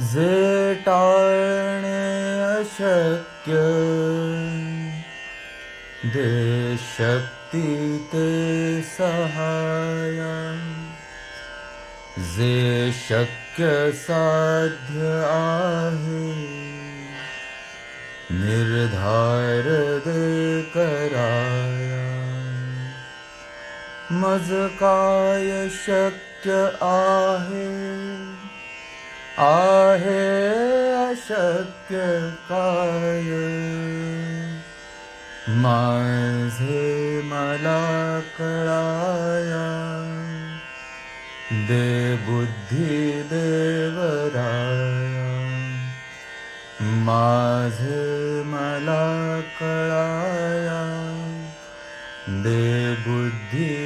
जे टाळणे अशक्य। दे शक्ती ते जे शक्य साध्य आहे। निर्धार दे कराया। मज काय शक्य आहे आहे अशक्य काय? माझे मला कळाया. दे बुद्धी देवराया. माझे मला कळाया. दे बुद्धी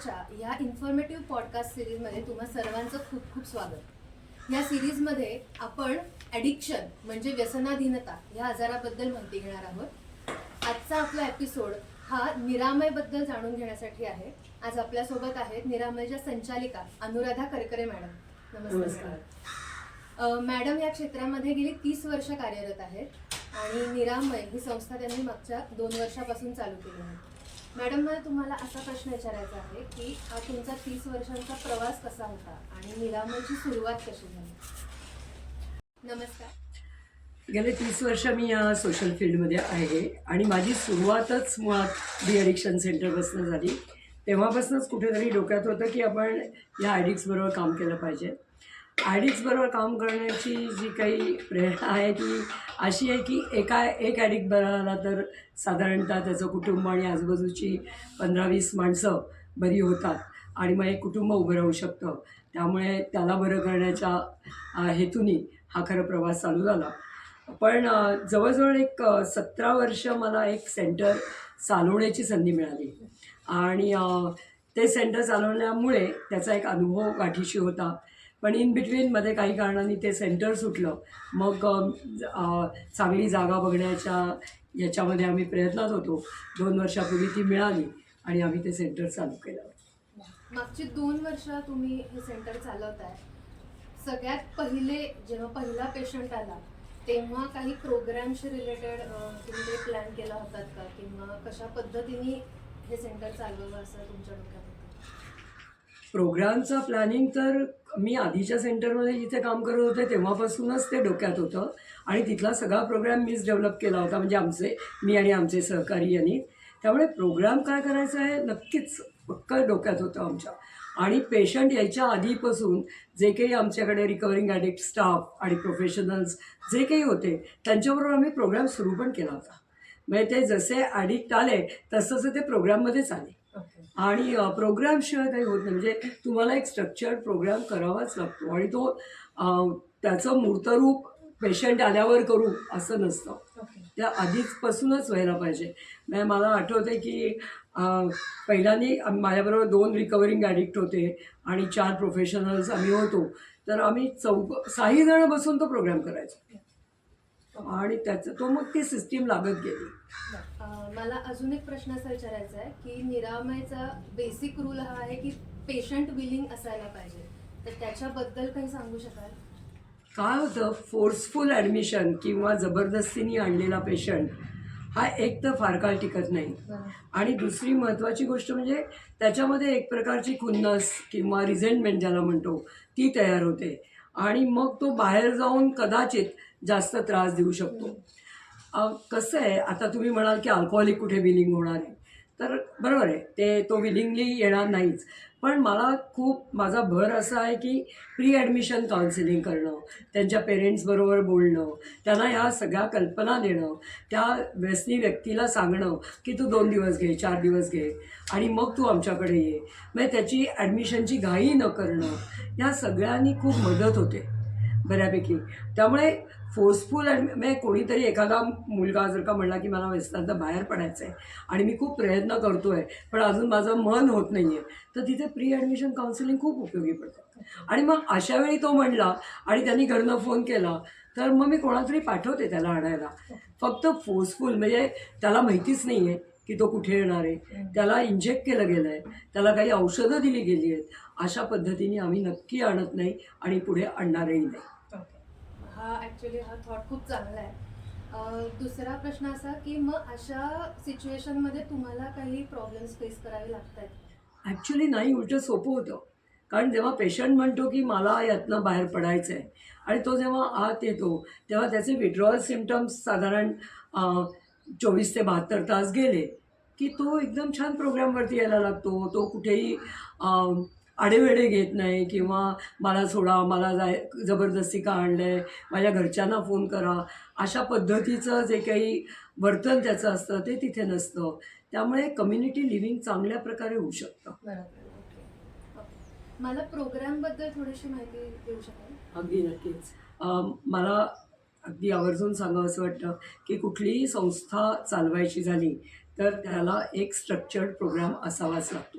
सेंटरच्या या इन्फॉर्मेटिव्ह पॉडकास्ट सिरीजमध्ये तुम्हा सर्वांचं खूप खूप स्वागत. या सिरीजमध्ये आपण ॲडिक्शन म्हणजे व्यसनाधीनता या आजाराबद्दल माहिती घेणार आहोत. आजचा आपला एपिसोड हा निरामयबद्दल जाणून घेण्यासाठी आहे. आज आपल्यासोबत आहेत निरामयच्या संचालिका अनुराधा करकरे मॅडम. नमस्कार मॅडम या क्षेत्रामध्ये गेली तीस वर्ष कार्यरत आहेत आणि निरामय ही संस्था त्यांनी मागच्या दोन वर्षापासून चालू केली आहे. मॅडम मला तुम्हाला असा प्रश्न विचारायचा आहे की हा तुमचा तीस वर्षांचा प्रवास कसा होता आणि निरामयची सुरुवात कशी झाली? नमस्कार. गेले तीस वर्ष मी या सोशल फील्डमध्ये आहे आणि माझी सुरुवातच मुळात डी ॲडिक्शन सेंटरपासून झाली. तेव्हापासूनच कुठेतरी डोक्यात होतं की आपण या ॲडिक्सबरोबर काम केलं पाहिजे. ॲडिक्सबरोबर काम करण्याची जी काही प्रेरणा आहे ती अशी आहे की एका एक ॲडिक्ट बरा आला तर साधारणतः त्याचं कुटुंब आणि आजूबाजूची पंधरा वीस माणसं बरी होतात आणि मग एक कुटुंब उभं राहू शकतं. त्यामुळे त्याला बरं करण्याच्या हेतूने हेतूनी हा खरं प्रवास चालू झाला. पण जवळजवळ एक सतरा वर्ष मला एक सेंटर चालवण्याची संधी मिळाली. आणि ते सेंटर चालवल्यामुळे त्याचा एक अनुभव गाठीशी होता. पण इन बिटवीनमध्ये काही कारणांनी ते सेंटर सुटलं. मग चांगली जागा बघण्याच्या याच्यामध्ये आम्ही प्रयत्नात होतो. दोन वर्षापूर्वी ती मिळाली आणि आम्ही ते सेंटर चालू केलं. मागची दोन वर्ष तुम्ही हे सेंटर चालवताय सगळ्यात पहिले जेव्हा पहिला पेशंट आला तेव्हा काही प्रोग्रामशी रिलेटेड तुम्ही काही प्लॅन केला होतात का? किंवा कशा पद्धतीने हे सेंटर चालवलं असं तुमच्या डोक्यात प्रोग्रामचं प्लॅनिंग तर मी आधीच्या सेंटरमध्ये जिथे काम करत होते तेव्हापासूनच ते डोक्यात होतं. आणि तिथला सगळा प्रोग्राम मीच डेव्हलप केला होता म्हणजे आमचे मी आणि आमचे सहकारी यांनी. त्यामुळे प्रोग्राम काय करायचा आहे नक्कीच पक्क डोक्यात होतं आमच्या. आणि पेशंट यायच्या आधीपासून जे काही आमच्याकडे रिकवरिंग ॲडिक्ट स्टाफ आणि प्रोफेशनल्स जे काही होते त्यांच्याबरोबर आम्ही प्रोग्राम सुरू पण केला होता. म्हणजे ते जसे ॲडिक्ट आले तसं ते प्रोग्राममध्येच आले. आणि प्रोग्रामशिवाय काही होत नाही. म्हणजे तुम्हाला एक स्ट्रक्चर्ड प्रोग्राम करावाच लागतो. आणि तो त्याचं मूर्तरूप पेशंट आल्यावर करू असं नसतं. त्या आधीचपासूनच व्हायला पाहिजे. म्हणजे मला आठवते की पहिल्यांदी माझ्याबरोबर दोन रिकवरिंग ॲडिक्ट होते आणि चार प्रोफेशनल्स आम्ही होतो. तर आम्ही चौक सहाही जण बसून तो प्रोग्राम करायचो. आणि त्याचं तो मग ती सिस्टीम लागत गेली. मला अजून एक प्रश्न असा विचारायचा आहे की निरामयचा बेसिक रूल हा आहे की पेशंट विलिंग असायला पाहिजे. तर त्याच्याबद्दल काही सांगू शकाल? काय होतं फोर्सफुल ॲडमिशन किंवा जबरदस्तीने आणलेला पेशंट हा एक तर फार काळ टिकत नाही. आणि दुसरी महत्त्वाची गोष्ट म्हणजे त्याच्यामध्ये एक प्रकारची खुन्नस किंवा रिझेंटमेंट ज्याला म्हणतो ती तयार होते. आणि मग तो बाहेर जाऊन कदाचित जास्त त्रास देऊ शकतो. कसं आहे आता तुम्ही म्हणाल की अल्कोहोलिक कुठे विलिंग होणार आहे. तर बरोबर आहे ते तो विलिंगली येणार नाहीच. पण मला खूप माझा भर असा आहे की प्री ॲडमिशन काउन्सिलिंग करणं त्यांच्या पेरेंट्सबरोबर बोलणं त्यांना ह्या सगळ्या कल्पना देणं त्या व्यसनी व्यक्तीला सांगणं की तू दोन दिवस घे चार दिवस घे आणि मग तू आमच्याकडे ये. म्हणजे त्याची ॲडमिशनची घाई न करणं या सगळ्यांनी खूप मदत होते बऱ्यापैकी. त्यामुळे फोर्सफुल आणि म्हणजे कोणीतरी एखादा मुलगा जर का म्हणला की मला व्यसनातनं बाहेर पडायचं आहे आणि मी खूप प्रयत्न करतो आहे पण अजून माझं मन होत नाही आहे तर तिथे प्री ॲडमिशन काउन्सिलिंग खूप उपयोगी पडतं. आणि मग अशा वेळी तो म्हणला आणि त्यांनी घरनं फोन केला तर मग मी कोणातरी पाठवते त्याला आणायला. फक्त फोर्सफुल म्हणजे त्याला माहितीच नाही आहे की तो कुठे येणार आहे. त्याला इंजेक्ट केलं गेलं आहे त्याला काही औषधं दिली गेली आहेत अशा पद्धतीने आम्ही नक्की आणत नाही आणि पुढे आणणारही नाही. हा ॲक्च्युली हा थॉट खूप चांगला आहे. दुसरा प्रश्न असा की मग अशा सिच्युएशनमध्ये तुम्हाला काही प्रॉब्लेम्स फेस करावे लागत आहेत ॲक्च्युली नाही उलटं सोपं होतं. कारण जेव्हा पेशंट म्हणतो की मला यातनं बाहेर पडायचं आहे आणि तो जेव्हा आत येतो तेव्हा त्याचे विड्रॉल सिमटम्स साधारण चोवीस ते बहात्तर तास गेले की तो एकदम छान प्रोग्रामवरती यायला लागतो. तो कुठेही आडेवेडे घेत नाही किंवा मला सोडा मला जाय जबरदस्ती का आणलं आहे माझ्या घरच्यांना फोन करा. अशा पद्धतीचं जे काही वर्तन त्याचं असतं ते तिथे नसतं. त्यामुळे कम्युनिटी लिव्हिंग चांगल्या प्रकारे होऊ शकतं. बरोबर. मला प्रोग्रामबद्दल थोडीशी माहिती देऊ शकाल? अगदी नक्कीच. मला अगदी आवर्जून सांगावं असं वाटतं की कुठलीही संस्था चालवायची झाली तर त्याला एक स्ट्रक्चर्ड प्रोग्राम असावाच लागतो.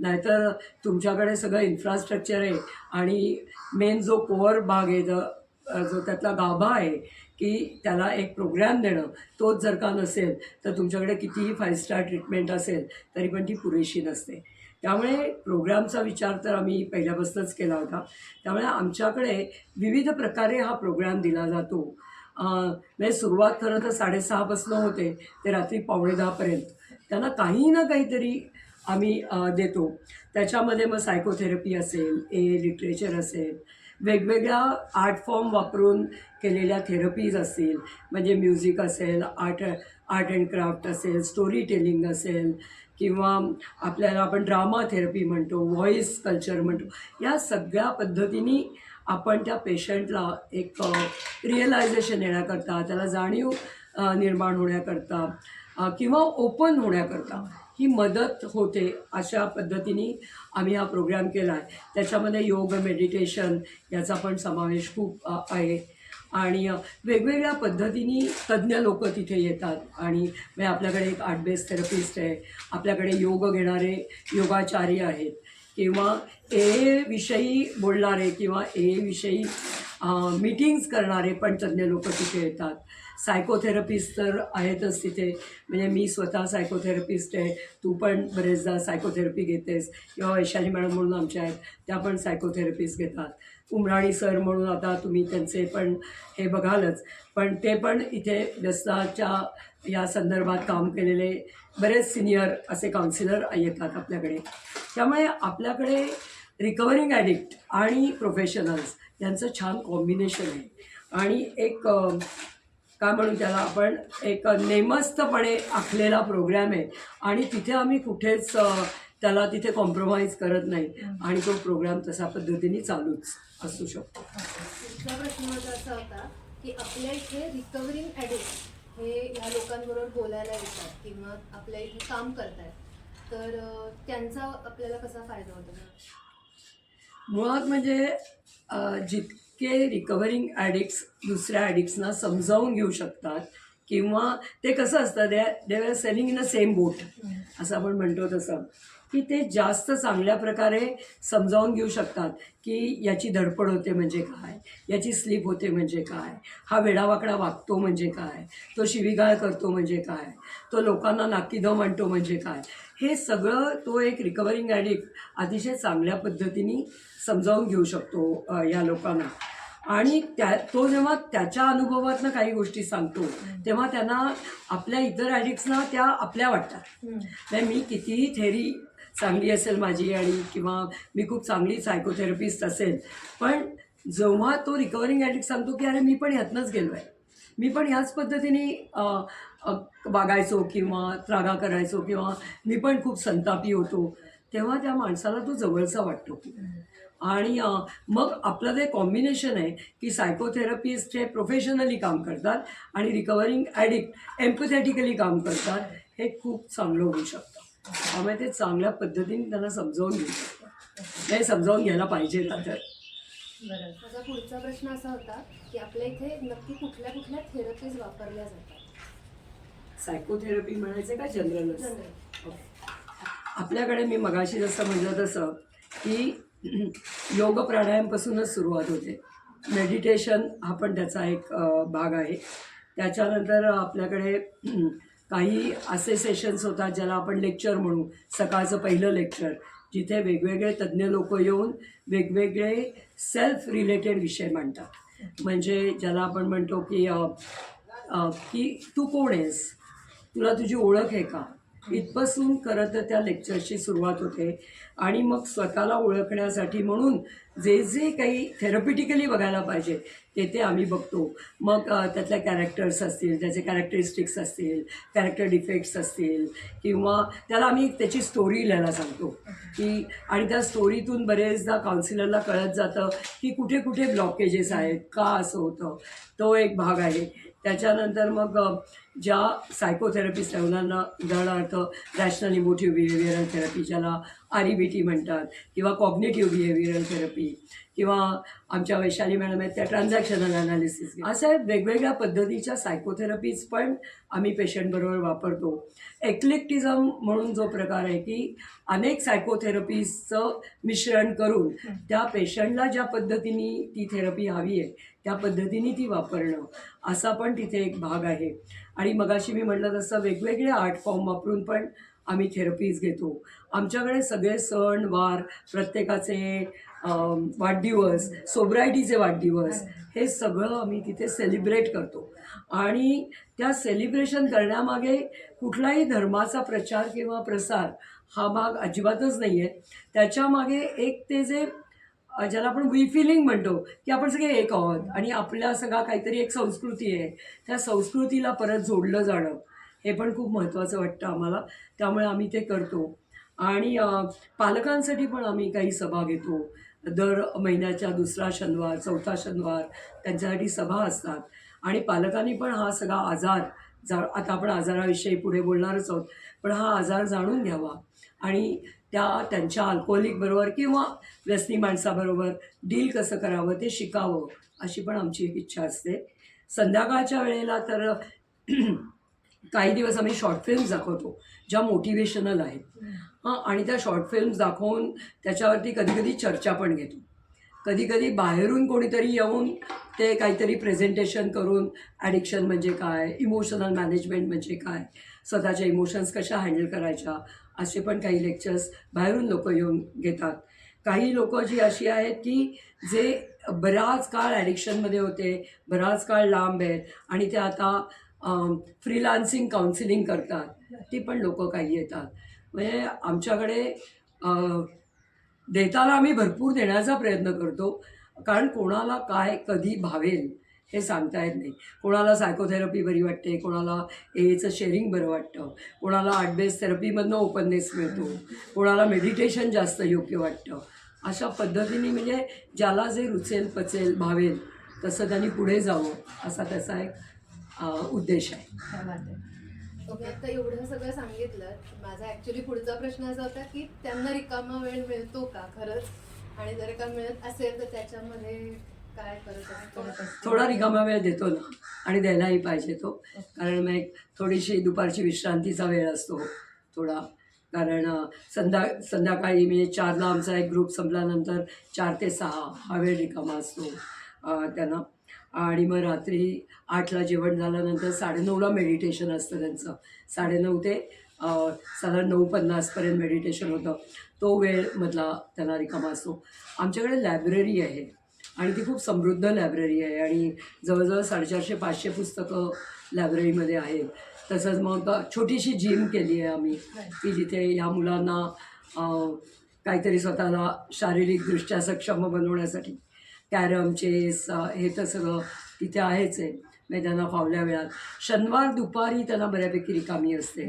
नाहीतर तुमच्याकडे सगळं इन्फ्रास्ट्रक्चर आहे आणि मेन जो कोअर भाग आहे जो जो त्यातला गाभा आहे की त्याला एक प्रोग्रॅम देणं तोच जर का नसेल तर तुमच्याकडे कितीही फाईव्ह स्टार ट्रीटमेंट असेल तरी पण ती पुरेशी नसते. त्यामुळे प्रोग्रामचा विचार तर आम्ही पहिल्यापासूनच केला होता. त्यामुळे आमच्याकडे विविध प्रकारे हा प्रोग्राम दिला जातो. म्हणजे सुरुवात खरं तर साडेसहापासून होते ते रात्री पावणे दहापर्यंत. त्यांना काही ना काहीतरी आम्ही देतो. त्याच्यामध्ये मग सायकोथेरपी असेल ए लिटरेचर असेल वेगवेगळ्या आर्ट फॉर्म वापरून केलेल्या थेरपीज असतील. म्हणजे म्युझिक असेल आर्ट आर्ट अँड क्राफ्ट असेल स्टोरी टेलिंग असेल किंवा आपल्याला आपण ड्रामा थेरपी म्हणतो व्हॉईस कल्चर म्हणतो या सगळ्या पद्धतीने आपण त्या पेशंटला एक रिअलायझेशन येण्याकरता त्याला जाणीव निर्माण होण्याकरता किंवा ओपन होण्याकरता ही मदत होते अशा पद्धतीने आम्ही हा प्रोग्राम केला आहे त्याच्यामध्ये योग मेडिटेशन याचा पण समावेश खूप आहे. आणि वेगवेगळ्या पद्धतीने तज्ज्ञ लोक तिथे येतात. आणि म्हणजे आपल्याकडे एक आर्ट बेस थेरपिस्ट आहे. आपल्याकडे योग घेणारे योगाचार्य आहेत. किंवा ए विषयी बोलणारे किंवा ए विषयी मीटिंग्स करणारे पण तज्ज्ञ लोक तिथे येतात. सायकोथेरपिस्ट तर आहेतच तिथे. म्हणजे मी स्वतः सायकोथेरपिस्ट आहे. तू पण बरेचदा सायकोथेरपी घेतेस. किंवा वैशाली मॅडम म्हणून आमच्या आहेत त्या पण सायकोथेरपिस्ट घेतात. उमराणी सर म्हणून आता तुम्ही त्यांचे पण हे बघालच. पण ते पण इथे व्यस्ताच्या या संदर्भात काम केलेले बरेच सिनियर असे काउन्सिलर येतात आपल्याकडे. त्यामुळे आपल्याकडे रिकवरिंग ॲडिक्ट आणि प्रोफेशनल्स यांचं छान कॉम्बिनेशन आहे. आणि एक काय म्हणू त्याला आपण एक नेमस्तपणे आखलेला प्रोग्रॅम आहे. आणि तिथे आम्ही कुठेच त्याला तिथे कॉम्प्रोमाइज करत नाही. आणि तो प्रोग्राम तशा पद्धतीने चालूच असू शकतो. दुसरा प्रश्न असा होता की आपल्या इथे रिकव्हरिंग ॲडिक्ट हे ह्या लोकांबरोबर बोलायला येतात किंवा आपल्या इथे काम करतात तर त्यांचा आपल्याला कसा फायदा होतो? मुळात म्हणजे अ, की रिकव्हरिंग ॲडिक्ट्स दुसऱ्या ॲडिक्ट्सना समजावून घेऊ शकतात. किंवा ते कसं असतं they they are sailing in a same boat असं आपण म्हणतो तसं. की ते जास्त चांगल्या प्रकारे समजावून घेऊ शकतात की याची धडपड होते म्हणजे काय? याची स्लीप होते म्हणजे काय? हा वेडावाकडा वागतो म्हणजे काय? तो शिवीगाळ करतो म्हणजे काय? तो लोकांना नाकीदव म्हणतो म्हणजे काय? हे सगळं तो एक रिकव्हरिंग ॲडिक्ट अतिशय चांगल्या पद्धतीने समजावून घेऊ शकतो या लोकांना. आणि त्या तो जेव्हा त्याच्या अनुभवातनं काही गोष्टी सांगतो तेव्हा त्यांना आपल्या इतर ॲडिक्ट्सना त्या आपल्या वाटतात. नाही मी कितीही थेरी चांगली असेल माझी आणि किंवा मी खूप चांगली सायकोथेरपिस्ट असेल पण जेव्हा तो रिकवरिंग ॲडिक्ट सांगतो की अरे मी पण ह्यातनंच गेलो आहे मी पण ह्याच पद्धतीने वागायचो किंवा त्रागा करायचो किंवा मी पण खूप संतापी होतो. तेव्हा त्या माणसाला तो जवळचा वाटतो. आणि मग आपलं ते कॉम्बिनेशन आहे की सायकोथेरपिस्ट हे प्रोफेशनली काम करतात आणि रिकवरिंग ॲडिक्ट एम्पथॅटिकली काम करतात हे खूप चांगलं होऊ शकतं. त्यामुळे ते चांगल्या पद्धतीने त्यांना समजावून घेऊ शकतात. नाही समजावून घ्यायला पाहिजे तर. बरं. माझा पुढचा प्रश्न असा होता की आपल्या इथे नक्की कुठल्या कुठल्या थेरपीज वापरल्या जातात? सायकोथेरपी म्हणायचं का जनरल आपल्याकडे मी मगाशी जसं म्हटलं तसं की योग प्राणायामपासूनच सुरुवात होते. मेडिटेशन हा पण त्याचा एक भाग आहे. त्याच्यानंतर आपल्याकडे काही असे सेशन्स होतात ज्याला आपण लेक्चर म्हणू. सकाळचं पहिलं लेक्चर जिथे वेगवेगळे तज्ज्ञ लोक येऊन वेगवेगळे सेल्फ रिलेटेड विषय मांडतात. म्हणजे ज्याला आपण म्हणतो की की तू कोण आहेस? तुला तुझी ओळख आहे का? इथपासून खरं तर त्या लेक्चरची सुरुवात होते. आणि मग स्वतःला ओळखण्यासाठी म्हणून जे जे काही थेरपिटिकली बघायला पाहिजे ते ते आम्ही बघतो. मग त्यातल्या कॅरेक्टर्स असतील त्याचे कॅरेक्टरिस्टिक्स असतील कॅरेक्टर डिफेक्ट्स असतील किंवा त्याला आम्ही त्याची स्टोरी लिहायला सांगतो. की आणि त्या स्टोरीतून बरेचदा काउन्सिलरला कळत जातं की कुठे कुठे ब्लॉकेजेस आहेत का असं होतं. तो एक भाग आहे. त्याच्यानंतर मग ज्या सायकोथेरपिस्ट आहे उदाहरणा उदाहरणार्थ रॅशनल इमोटिव्ह बिहेवियरल थेरपी ज्याला आर ई बी टी म्हणतात किंवा कॉग्नेटिव्ह बिहेवियरल थेरपी किंवा आमच्या वैशाली मॅडम आहेत त्या ट्रान्झॅक्शनल अनालिसिस अशा वेगवेगळ्या पद्धतीच्या सायकोथेरपीज पण आम्ही पेशंटबरोबर वापरतो. एक्लेक्टिझम म्हणून जो प्रकार आहे की अनेक सायकोथेरपीजचं मिश्रण करून त्या पेशंटला ज्या पद्धतीने ती थेरपी हवी आहे त्या पद्धतीने ती वापरणं असा पण तिथे एक भाग आहे. आणि मगाशी मी म्हटलं तसं वेगवेगळे आर्ट फॉर्म वापरून पण आम्ही थेरपीज घेतो. आमच्याकडे सगळे सण वार प्रत्येकाचे वाढदिवस सोब्रायटीचे वाढदिवस हे सगळं आम्ही तिथे सेलिब्रेट करतो. आणि त्या सेलिब्रेशन करण्यामागे कुठलाही धर्माचा प्रचार किंवा प्रसार हा भाग अजिबातच नाही आहे त्याच्यामागे एक ते जे ज्याला आपण वी फिलिंग म्हणतो की आपण सगळे एक आहोत आणि आपल्या सगळा काहीतरी एक संस्कृती आहे. त्या संस्कृतीला परत जोडलं जाणं हे पण खूप महत्त्वाचं वाटतं आम्हाला. त्यामुळे आम्ही ते करतो. आणि पालकांसाठी पण आम्ही काही सभा घेतो. दर महिन्याच्या दुसरा शनिवार चौथा शनिवार त्यांच्यासाठी सभा असतात. आणि पालकांनी पण हा सगळा आजार जा आता आपण आजाराविषयी पुढे बोलणारच आहोत पण हा आजार जाणून घ्यावा. आणि त्या त्यांच्या अल्कोहोलिकबरोबर किंवा व्यसनी माणसाबरोबर डील कसं करावं ते शिकावं अशी पण आमची एक इच्छा असते. संध्याकाळच्या वेळेला तर काही दिवस आम्ही शॉर्ट फिल्म्स दाखवतो ज्या मोटिवेशनल आहेत. हां आणि त्या शॉर्ट फिल्म्स दाखवून त्याच्यावरती कधी कधी चर्चा पण घेतो. कधी कधी बाहेरून कोणीतरी येऊन ते काहीतरी प्रेझेंटेशन करून ॲडिक्शन म्हणजे काय इमोशनल मॅनेजमेंट म्हणजे काय स्वतःच्या इमोशन्स कशा हँडल करायच्या असे पण काही लेक्चर्स बाहेरून लोक येऊन घेतात. काही लोक जी अशी आहेत की जे बराच काळ ॲडिक्शनमध्ये होते बराच काळ लांब आहेत आणि ते आता फ्रीलान्सिंग काउन्सिलिंग करतात ती पण लोक काही येतात. म्हणजे आमच्याकडे देताना आम्ही भरपूर देण्याचा प्रयत्न करतो कारण कोणाला काय कधी भावेल हे सांगता येत नाही. कोणाला सायकोथेरपी बरी वाटते कोणाला एचं शेअरिंग बरं वाटतं कोणाला आर्ट बेस थेरपीमधनं ओपननेस मिळतो कोणाला मेडिटेशन जास्त योग्य वाटतं. अशा पद्धतीने म्हणजे ज्याला जे रुचेल पचेल भावेल तसं त्यांनी पुढे जावं असा त्याचा एक उद्देश आहे. ओके आता एवढं सगळं सांगितलं माझा ॲक्च्युली पुढचा प्रश्न असा होता की त्यांना रिकामा वेळ मिळतो का खरंच? आणि जर का मिळत असेल तर त्याच्यामध्ये थोडा रिकामा वेळ देतो ना. आणि द्यायलाही पाहिजे तो. कारण मग एक थोडीशी दुपारची विश्रांतीचा वेळ असतो. थोडा. कारण संध्या संध्याकाळी म्हणजे चारला आमचा एक ग्रुप संपल्यानंतर चार ते सहा हा वेळ रिकामा असतो. त्यांना. आणि मग रात्री आठला जेवण झाल्यानंतर साडेनऊला मेडिटेशन असतं त्यांचं. साडेनऊ ते साधारण नऊ पन्नासपर्यंत मेडिटेशन होतं. तो वेळ मधला त्यांना रिकामा असतो. आमच्याकडे लायब्ररी आहे. आणि ती खूप समृद्ध लायब्ररी आहे आणि जवळजवळ साडेचारशे पाचशे पुस्तकं लायब्ररीमध्ये आहेत. तसंच मग छोटीशी जिम केली आहे आम्ही की जिथे ह्या मुलांना काहीतरी स्वतःला शारीरिकदृष्ट्या सक्षम बनवण्यासाठी कॅरम चेस हे तर सगळं तिथे आहेच आहे मैदाना त्यांना फावल्या वेळात. शनिवार दुपारी त्यांना बऱ्यापैकी रिकामी असते.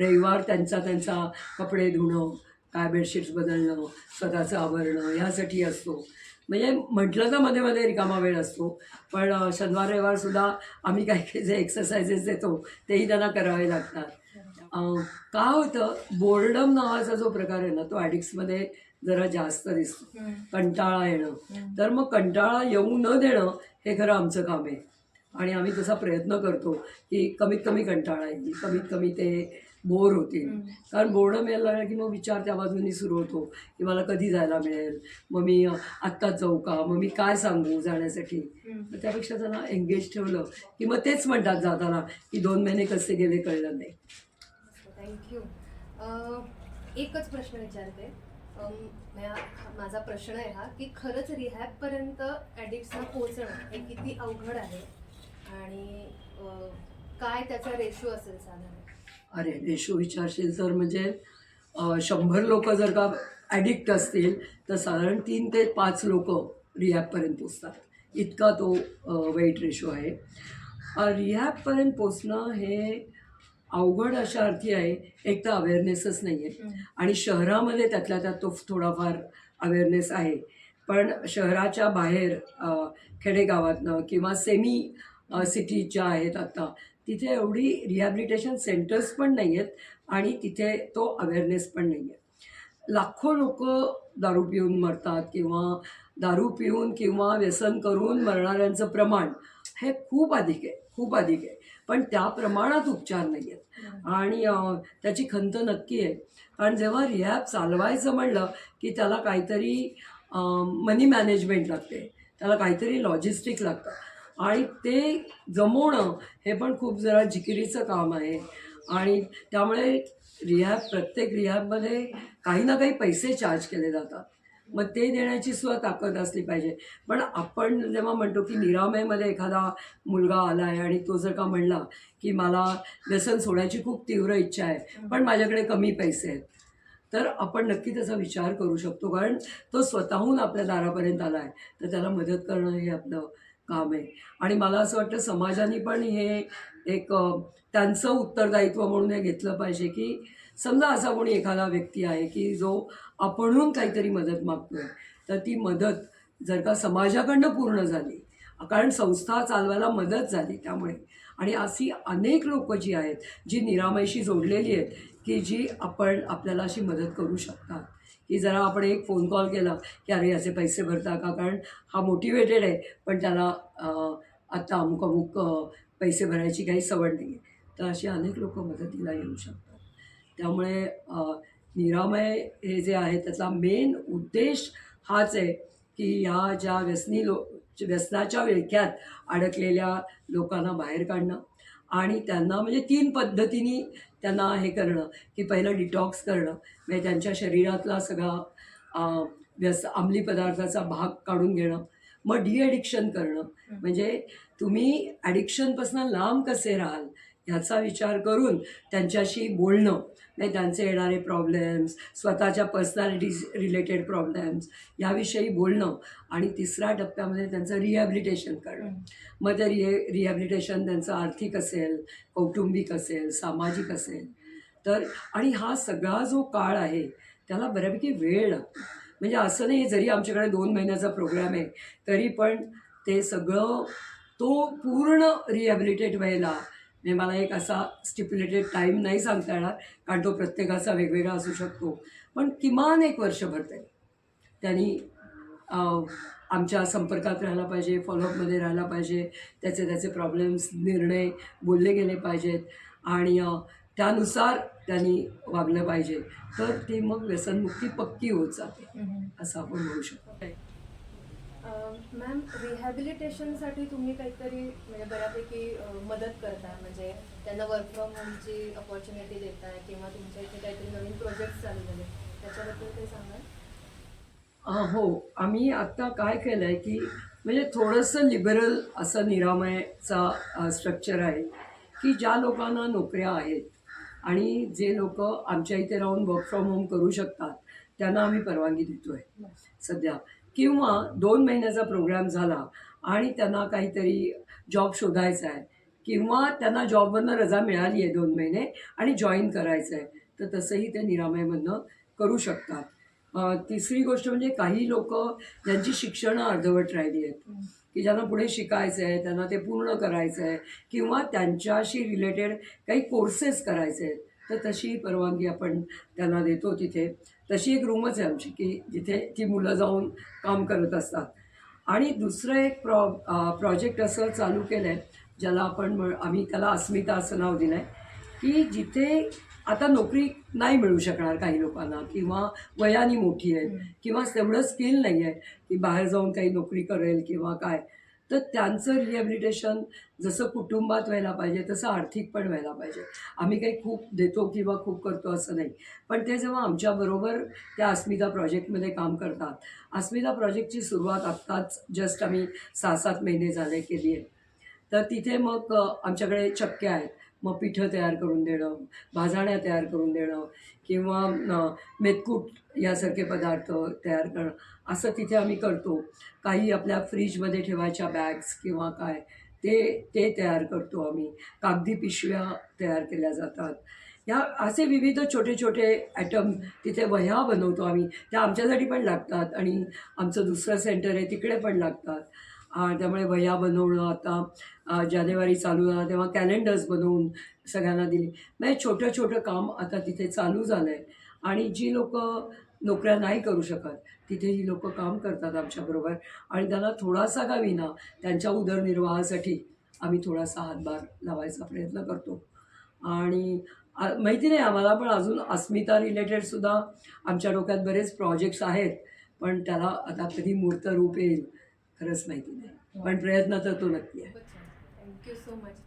रविवार त्यांचा त्यांचा कपडे धुणं काय बेडशीट्स बदलणं स्वतःचं आवरणं ह्यासाठी असतो. म्हणजे म्हटलं तर मध्ये मध्ये रिकामा वेळ असतो. पण शनिवार रविवार सुद्धा आम्ही काही काही जे एक्सरसाइजेस देतो तेही त्यांना करावे लागतात. का होतं बोर्डम नावाचा जो प्रकार आहे ना तो ॲडिक्समध्ये जरा जास्त दिसतो. कंटाळा येणं. तर मग कंटाळा येऊ न देणं हे खरं आमचं काम आहे. आणि आम्ही तसा प्रयत्न करतो की कमीत कमी कंटाळा येईल. कमीत कमी ते बोर होतील. कारण बोर्डम यायला लागलं की मग विचार त्या बाजूनी सुरू होतो की मला कधी जायला मिळेल? मग मी आत्ताच जाऊ का? मग मी काय सांगू जाण्यासाठी. मग त्यापेक्षा त्यांना एंगेज ठेवलं की मग तेच म्हणतात जाताना की दोन महिने कसे गेले कळलं नाही. थँक्यू एकच प्रश्न विचारते. माझा प्रश्न आहे हा की खरंच रिहॅबपर्यंत ॲडिक्ट्सना पोहोचणं हे किती अवघड आहे? आणि काय त्याचा रेशो असेल साधारण? अरे रेशो विचारशील तर म्हणजे शंभर लोक जर का ॲडिक्ट असतील तर साधारण तीन ते पाच लोक रिहॅबपर्यंत पोचतात. इतका तो वेट रेशो आहे. रिहॅबपर्यंत पोचणं हे अवघड अशा अर्थी आहे. एक तर अवेअरनेसच नाही आहे आणि शहरामध्ये त्यातल्या त्यात तो थोडाफार अवेअरनेस आहे. पण शहराच्या बाहेर खेडेगावातनं किंवा सेमी सिटी ज्या आहेत आत्ता तिथे एवढी रिहॅबिलिटेशन सेंटर्स पण नाही आहेत आणि तिथे तो अवेअरनेस पण नाही आहे लाखो लोक दारू पिऊन मरतात किंवा दारू पिऊन किंवा व्यसन करून मरणाऱ्यांचं प्रमाण हे खूप अधिक आहे खूप अधिक आहे. पण त्या प्रमाणात उपचार नाही आहेत आणि त्याची खंत नक्की आहे. कारण जेव्हा रिहॅब चालवायचं म्हणलं की त्याला काहीतरी मनी मॅनेजमेंट लागते. त्याला काहीतरी लॉजिस्टिक लागतं. आणि ते जमवणं हे पण खूप जरा जिकिरीचं काम आहे. आणि त्यामुळे रिहॅब प्रत्येक रिहॅबमध्ये काही ना काही पैसे चार्ज केले जातात. मग ते देण्याची सुद्धा ताकद असली पाहिजे. पण आपण जेव्हा म्हणतो की निरामयमध्ये एखादा मुलगा आला आहे आणि तो जर का म्हणला की मला व्यसन सोडायची खूप तीव्र इच्छा आहे पण माझ्याकडे कमी पैसे आहेत तर आपण नक्की त्याचा विचार करू शकतो. कारण तो स्वतःहून आपल्या दारापर्यंत आला आहे तर त्याला मदत करणं हे आपलं काम आहे. आणि मला असं वाटतं समाजाने पण हे एक त्यांचं उत्तरदायित्व म्हणून हे घेतलं पाहिजे की समजा असा कोणी एखादा व्यक्ती आहे की जो आपणहून काहीतरी मदत मागतोय तर ती मदत जर का समाजाकडनं पूर्ण झाली कारण संस्था चालवायला मदत झाली त्यामुळे आणि अशी अनेक लोक जी आहेत जी निरामयशी जोडलेली आहेत की जी आपण आपल्याला अशी मदत करू शकतात. की जरा आपण एक फोन कॉल केला की अरे याचे पैसे भरता का? कारण हा मोटिवेटेड आहे पण त्याला आत्ता अमुक अमुक पैसे भरायची काही सवड नाही आहे तर अशी अनेक लोक मदतीला येऊ शकतात. त्यामुळे निरामय हे जे आहे त्याचा मेन उद्देश हाच आहे की ह्या ज्या व्यसनी लो व्यसनाच्या विळख्यात अडकलेल्या लोकांना बाहेर काढणं आणि त्यांना म्हणजे तीन पद्धतीने त्यांना हे करणं की पहिलं डिटॉक्स करणं. म्हणजे त्यांच्या शरीरातला सगळा व्यस अंमली पदार्थाचा भाग काढून घेणं. मग डिॲडिक्शन करणं. म्हणजे तुम्ही ॲडिक्शनपासून लांब कसे राहाल ह्याचा विचार करून त्यांच्याशी बोलणं. त्यांचे येणारे प्रॉब्लेम्स स्वतःच्या पर्सनॅलिटीज रिलेटेड प्रॉब्लेम्स याविषयी बोलणं आणि तिसऱ्या टप्प्यामध्ये त्यांचं रिहॅबिलिटेशन करणं. मग ते रिहे रिहॅबिलिटेशन त्यांचं आर्थिक असेल कौटुंबिक असेल सामाजिक असेल. तर आणि हा सगळा जो काळ आहे त्याला बऱ्यापैकी वेळ लागतो. म्हणजे असं नाही जरी आमच्याकडे दोन महिन्याचा प्रोग्राम आहे तरी पण ते सगळं तो पूर्ण रिहॅबिलिटेट व्हायला म्हणजे मला एक असा स्टिप्युलेटेड टाईम नाही सांगता येणार कारण तो प्रत्येकाचा वेगवेगळा असू शकतो. पण किमान एक वर्षभर तरी त्यांनी आमच्या संपर्कात राहायला पाहिजे फॉलोअपमध्ये राहायला पाहिजे त्याचे त्याचे प्रॉब्लेम्स निर्णय बोलले गेले पाहिजेत. आणि त्यानुसार त्यांनी वागलं पाहिजे. तर ते मग व्यसनमुक्ती पक्की होत जाते असं आपण म्हणू शकतो. मॅम रिहॅबिलिटेशनसाठी तुम्ही काहीतरी म्हणजे बऱ्यापैकी मदत करता. म्हणजे त्यांना वर्क फ्रॉम होमची अपॉर्च्युनिटी देताय किंवा तुमच्या इथे काहीतरी नवीन प्रोजेक्ट चालू झाले. त्याच्याबद्दल काही सांगाल? हो. आम्ही आत्ता काय केलं आहे की म्हणजे थोडंसं लिबरल असं निरामयचा स्ट्रक्चर आहे की ज्या लोकांना नोकऱ्या आहेत आणि जे लोक आमच्या इथे राहून वर्क फ्रॉम होम करू शकतात त्यांना आम्ही परवानगी देतो आहे सध्या. किंवा दोन महिन्याचा प्रोग्राम झाला आणि त्यांना काहीतरी जॉब शोधायचा आहे किंवा त्यांना जॉबमधनं रजा मिळाली आहे दोन महिने आणि जॉईन करायचं आहे तर तसंही ते निरामयमधनं करू शकतात. तिसरी गोष्ट म्हणजे काही लोक ज्यांची शिक्षणं अर्धवट राहिली आहेत की ज्यांना पुढे शिकायचं आहे त्यांना ते पूर्ण करायचं आहे किंवा त्यांच्याशी रिलेटेड काही कोर्सेस करायचे आहेत तर तशी परवानगी आपण त्यांना देतो तिथे. तशी एक रूमच आहे आमची की जिथे ती मुलं जाऊन काम करत असतात. आणि दुसरं एक प्रॉ प्रोजेक्ट असं चालू केलं आहे ज्याला आपण आम्ही त्याला अस्मिता असं नाव दिलं आहे की जिथे आता नोकरी नाही मिळू शकणार काही लोकांना किंवा वयाने मोठी आहे किंवा तेवढं स्किल नाही आहे की बाहेर जाऊन काही नोकरी करेल किंवा काय तर त्यांचं रिहॅबिलिटेशन जसं कुटुंबात व्हायला पाहिजे तसं आर्थिक पण व्हायला पाहिजे. आम्ही काही खूप देतो किंवा खूप करतो असं नाही. पण ते जेव्हा आमच्याबरोबर त्या अस्मिता प्रोजेक्टमध्ये काम करतात. अस्मिता प्रोजेक्टची सुरुवात आत्ताच जस्ट आम्ही सहा सात महिने झाले केली आहे तर तिथे मग आमच्याकडे चक्क्या आहेत. मग पिठं तयार करून देणं भाजण्या तयार करून देणं किंवा मेतकूट यासारखे पदार्थ तयार करणं असं तिथे आम्ही करतो. काही आपल्या फ्रीजमध्ये ठेवायच्या बॅग्स किंवा काय ते ते तयार करतो आम्ही. कागदी पिशव्या तयार केल्या जातात. या असे विविध छोटे छोटे ॲटम तिथे वह्या बनवतो आम्ही. त्या आमच्यासाठी पण लागतात आणि आमचं दुसरं सेंटर आहे तिकडे पण लागतात. त्यामुळे वह्या बनवणं आता जानेवारी चालू झाला तेव्हा कॅलेंडर्स बनवून सगळ्यांना दिली. म्हणजे छोटं छोटं काम आता तिथे चालू झालं आहे आणि जी लोक नोकऱ्या नाही करू शकत तिथे ही लोकं काम करतात आमच्याबरोबर आणि त्यांना थोडासा का विना त्यांच्या उदरनिर्वाहासाठी आम्ही थोडासा हातभार लावायचा प्रयत्न करतो. आणि माहिती नाही आम्हाला पण अजून अस्मिता रिलेटेडसुद्धा आमच्या डोक्यात बरेच प्रोजेक्ट्स आहेत. पण त्याला आता कधी मूर्त रूप येईल. खरंच माहिती नाही. पण प्रयत्न तर तो नक्की आहे. थँक्यू सो मच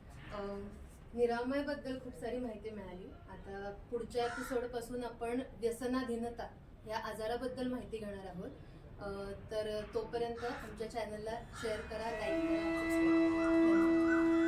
निरामयबद्दल खूप सारी माहिती मिळाली. आता पुढच्या एपिसोडपासून आपण व्यसनाधीनता या आजाराबद्दल माहिती घेणार आहोत. तर तोपर्यंत आमच्या चॅनलला शेअर करा लाईक करा